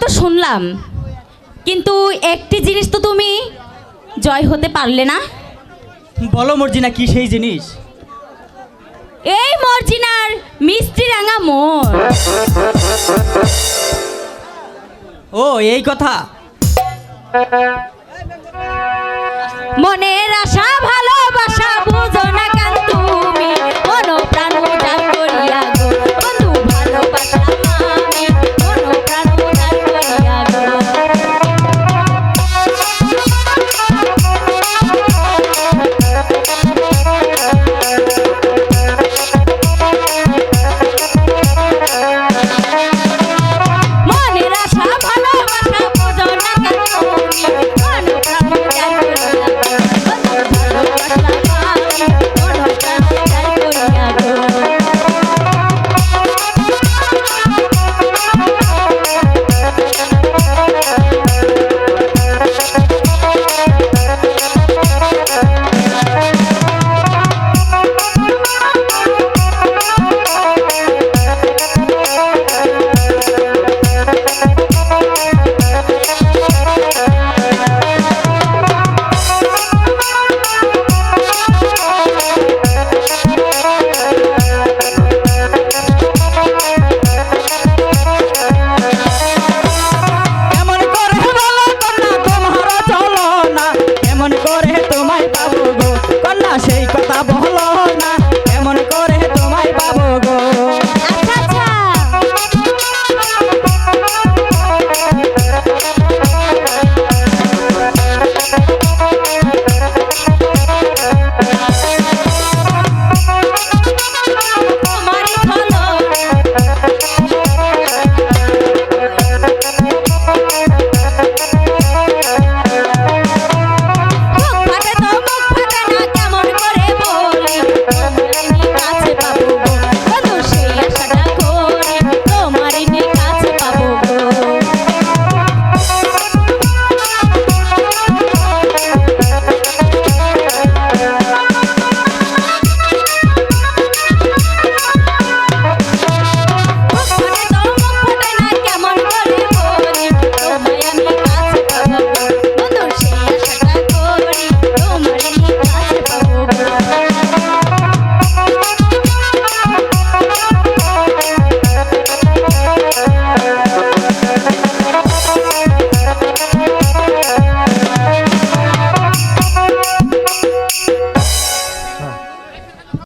তো শুনলাম। কিন্তু একটি জিনিস তো তুমি জয় হতে পারলে না। বলো মর্জিনা কি সেই জিনিস? এই মর্জিনার মিষ্টি রাঙা মন ও এই কথা। মনের আশা ভালো